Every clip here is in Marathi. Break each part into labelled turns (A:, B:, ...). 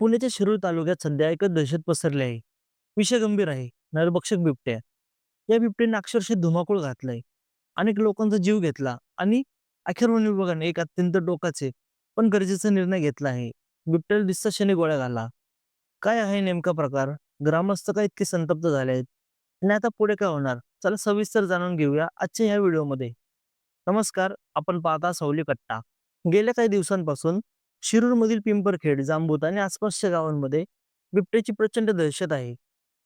A: पुण्याच्या शिरूर तालुक्यात सध्या एकच दहशत पसरली आहे. विषय गंभीर आहे. नरभक्षक बिबट्या. या बिबट्याने अक्षरशः धुमाकूळ घातलाय. अनेक लोकांचा जीव घेतला आणि अखेर वन विभागाने एक अत्यंत टोकाचे पण गरजेचा निर्णय घेतला आहे. बिबट्याला दिसता शनी गोळ्या घाला. काय आहे नेमका प्रकार? ग्रामस्थ का इतके संतप्त झाले आहेत? आणि आता पुढे काय होणार? चला सविस्तर जाणून घेऊया आजच्या ह्या व्हिडिओमध्ये. नमस्कार आपण पाहता सावली कट्टा गेल्या काही दिवसांपासून शिरूरमधील पिंपरखेड जांबूत आणि आसपासच्या गावांमध्ये बिबट्याची प्रचंड दहशत आहे.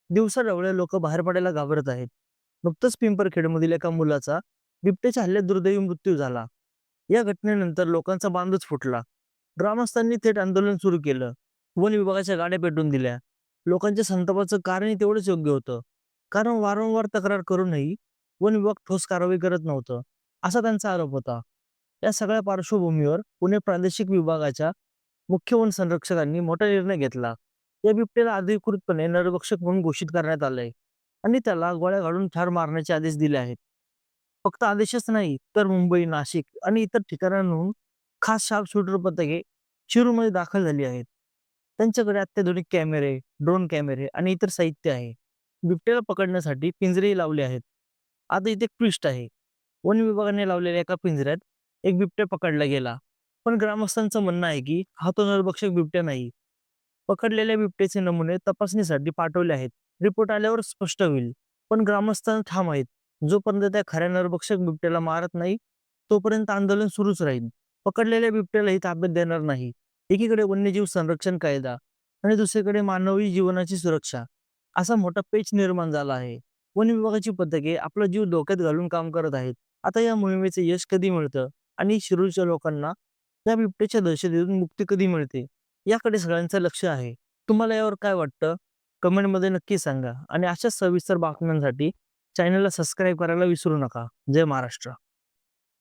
A: दिवसा ढवळे लोक बाहेर पडायला घाबरत आहेत. नुकतंच पिंपरखेडमधील एका मुलाचा बिबट्याच्या हल्ल्यात दुर्दैवी मृत्यू झाला. या घटनेनंतर लोकांचा बांधच फुटला. ग्रामस्थांनी थेट आंदोलन सुरू केलं. वन विभागाच्या गाड्या पेटून दिल्या. लोकांच्या संतापाचं कारणही तेवढंच योग्य होतं. कारण वारंवार तक्रार करूनही वन विभाग ठोस कारवाई करत नव्हतं. असा त्यांचा आरोप होता. या सगळ्या पार्श्वभूमीवर पुणे प्रादेशिक विभागाच्या मुख्य वन संरक्षकांनी मोठा निर्णय घेतला. या बिबट्याला अधिकृतपणे नरभक्षक म्हणून घोषित करण्यात आलंय आणि त्याला गोळ्या घालून ठार मारण्याचे आदेश दिले आहेत. फक्त आदेशच नाही तर मुंबई नाशिक आणि इतर ठिकाणांहून खास शार्प शूटर पथके शिरूरमध्ये दाखल झाली आहेत. त्यांच्याकडे अत्याधुनिक कॅमेरे ड्रोन कॅमेरे आणि इतर साहित्य आहे. बिबट्याला पकडण्यासाठी पिंजरेही लावले आहेत. आता इथे एक ट्विस्ट आहे. वन विभागाने लावलेल्या एका पिंजऱ्यात एक बिबट्या पकडला गेला. पण ग्रामस्थांचं म्हणणं आहे की हा तो नरभक्षक बिबट्या नाही. पकडलेल्या बिबट्याचे नमुने तपासणीसाठी पाठवले आहेत. रिपोर्ट आल्यावर स्पष्ट होईल. पण ग्रामस्थांना ठाम आहेत. जोपर्यंत त्या खऱ्या नरभक्षक बिबट्याला मारत नाही तोपर्यंत आंदोलन सुरूच राहील. पकडलेल्या बिबट्यालाही ताब्यात देणार नाही. एकीकडे वन्यजीव संरक्षण कायदा आणि दुसरीकडे मानवी जीवनाची सुरक्षा. असा मोठा पेच निर्माण झाला आहे. वन विभागाची पथके आपला जीव धोक्यात घालून काम करत आहेत. आता या मोहिमेचे यश कधी मिळतं? आणि शिरूरच्या लोकांना या बिबट्याच्या दहशतीतून मुक्ती कधी मिळते याकडे सगळ्यांचं लक्ष आहे. तुम्हाला यावर काय वाटतं? कमेंटमध्ये नक्की सांगा. आणि अशा सविस्तर बातम्यांसाठी चॅनलला सबस्क्राईब करायला विसरू नका. जय महाराष्ट्र.